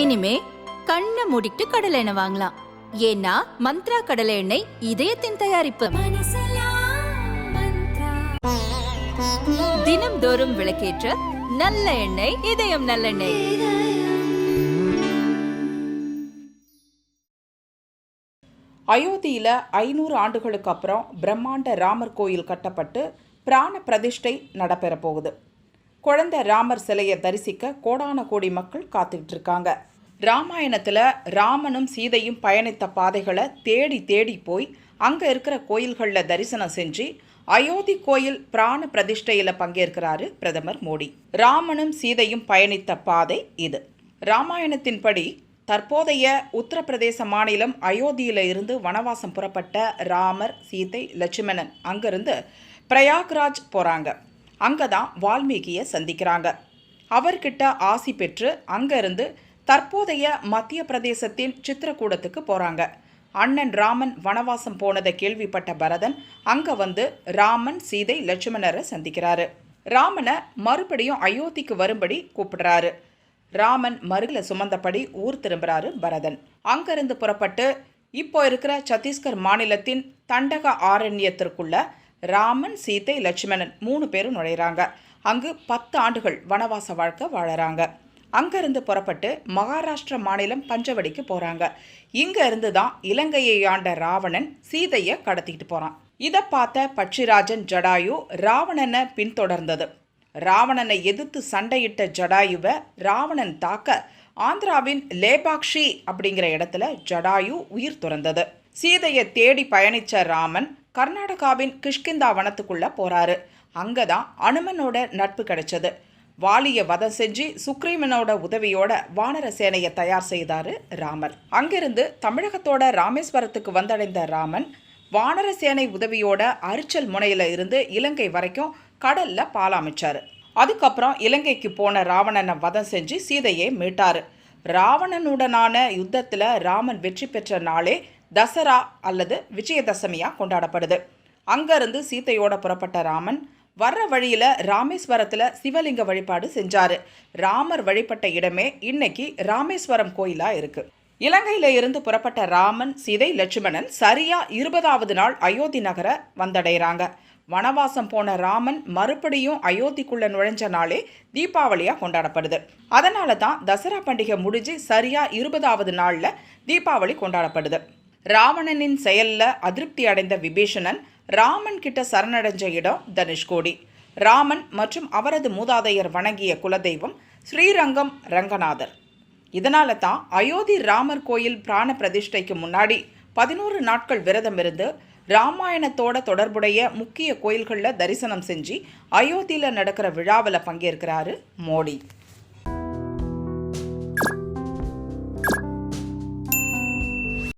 இனிமே கண்ணை மூடிட்டு கடலை எண்ணெய் வாங்கலாம். ஏன்னா மந்த்ரா கடலை எண்ணெய் இதயத்தின் தயாரிப்பு. தினம்தோறும் விளக்கேற்ற நல்ல எண்ணெய் இதயம் நல்லெண்ணெய் அயோத்தியில ஐநூறு ஆண்டுகளுக்கு அப்புறம் பிரம்மாண்ட ராமர் கோயில் கட்டப்பட்டு பிராண பிரதிஷ்டை நடைபெற போகுது. குழந்தை ராமர் சிலையை தரிசிக்க கோடான கோடி மக்கள் காத்துக்கிட்டு இருக்காங்க ராமாயணத்தில் ராமனும் சீதையும் பயணித்த பாதைகளை தேடி தேடி போய் அங்கே இருக்கிற கோயில்களில் தரிசனம் செஞ்சு அயோத்தி கோயில் பிராண பிரதிஷ்டையில் பங்கேற்கிறாரு பிரதமர் மோடி. ராமனும் சீதையும் பயணித்த பாதை இது. ராமாயணத்தின்படி தற்போதைய உத்தரப்பிரதேச மாநிலம் அயோத்தியில இருந்து வனவாசம் புறப்பட்ட ராமர் சீதை லட்சுமணன் அங்கிருந்து பிரயாக்ராஜ் போகிறாங்க அங்கே தான் வால்மீகியை சந்திக்கிறாங்க. அவர்கிட்ட ஆசி பெற்று அங்கேருந்து தற்போதைய மத்திய பிரதேசத்தின் சித்திரக்கூடத்துக்கு போகிறாங்க அண்ணன் ராமன் வனவாசம் போனதை கேள்விப்பட்ட பரதன் அங்கே வந்து ராமன் சீதை லட்சுமணரை சந்திக்கிறாரு. ராமனை மறுபடியும் அயோத்திக்கு வரும்படி கூப்பிடுறாரு. ராமன் மருகில் சுமந்தபடி ஊர் திரும்புகிறாரு பரதன். அங்கிருந்து புறப்பட்டு இப்போ இருக்கிற சத்தீஸ்கர் மாநிலத்தின் தண்டக ஆரண்யத்திற்குள்ள ராமன் சீதை லட்சுமணன் மூணு பேரும் நுழையிறாங்க. அங்கு பத்து ஆண்டுகள் வனவாச வாழ்க்கை வாழறாங்க. அங்கிருந்து புறப்பட்டு மகாராஷ்டிர மாநிலம் பஞ்சவடிக்கு போகிறாங்க இங்கேருந்து தான் இலங்கையை ஆண்ட ராவணன் சீதையை கடத்திக்கிட்டு போகிறான் இதை பார்த்த பட்சிராஜன் ஜடாயு ராவணனை பின்தொடர்ந்தது. ராவணனை எதிர்த்து சண்டையிட்ட ஜடாயுவை ராவணன் தாக்க ஆந்திராவின் லேபாக்ஷி அப்படிங்கிற இடத்துல ஜடாயு உயிர் துறந்தது. சீதையை தேடி பயணிச்ச ராமன் கர்நாடகாவின் கிஷ்கிந்தா வனத்துக்குள்ள போறாரு. அங்கதான் அனுமனோட நட்பு கிடைச்சது. வாலிய வதம் செஞ்சு சுக்ரீவனோட உதவியோட வானர சேனையை தயார் செய்தாரு ராமர். அங்கிருந்து தமிழகத்தோட ராமேஸ்வரத்துக்கு வந்தடைந்த ராமன் வானர சேனை உதவியோட அரிச்சல் முனையில இருந்து இலங்கை வரைக்கும் கடல்ல பாலாமிச்சாரு அதுக்கப்புறம் இலங்கைக்கு போன ராவணனை வதம் செஞ்சு சீதையை மீட்டாரு. ராவணனுடனான யுத்தத்தில் ராமன் வெற்றி பெற்ற நாளே தசரா அல்லது விஜயதசமியாக கொண்டாடப்படுது. அங்கேருந்து சீதையோட புறப்பட்ட ராமன் வர்ற வழியில் ராமேஸ்வரத்தில் சிவலிங்க வழிபாடு செஞ்சார். ராமர் வழிபட்ட இடமே இன்னைக்கு ராமேஸ்வரம் கோயிலாக இருக்குது இலங்கையில இருந்து புறப்பட்ட ராமன் சீதை லட்சுமணன் சரியா இருபதாவது நாள் அயோத்தி நகர வந்தடைகிறாங்க வனவாசம் போன ராமன் மறுபடியும் அயோத்திக்குள்ள நுழைஞ்ச நாளே தீபாவளியாக கொண்டாடப்படுது. அதனால தான் தசரா பண்டிகை முடிஞ்சு சரியா இருபதாவது நாளில் தீபாவளி கொண்டாடப்படுது. ராவணனின் செயலில் அதிருப்தி அடைந்த விபீஷணன் ராமன் கிட்ட சரணடைஞ்ச இடம் தனுஷ்கோடி. ராமன் மற்றும் அவரது மூதாதையர் வணங்கிய குலதெய்வம் ஸ்ரீரங்கம் ரங்கநாதர். இதனால தான் அயோத்தி ராமர் கோயில் பிராண பிரதிஷ்டைக்கு முன்னாடி பதினோரு நாட்கள் விரதம் இருந்து ராமாயணத்தோட தொடர்புடைய முக்கிய கோயில்களில் தரிசனம் செஞ்சு அயோத்தியில் நடக்கிற விழாவில் பங்கேற்கிறாரு மோடி.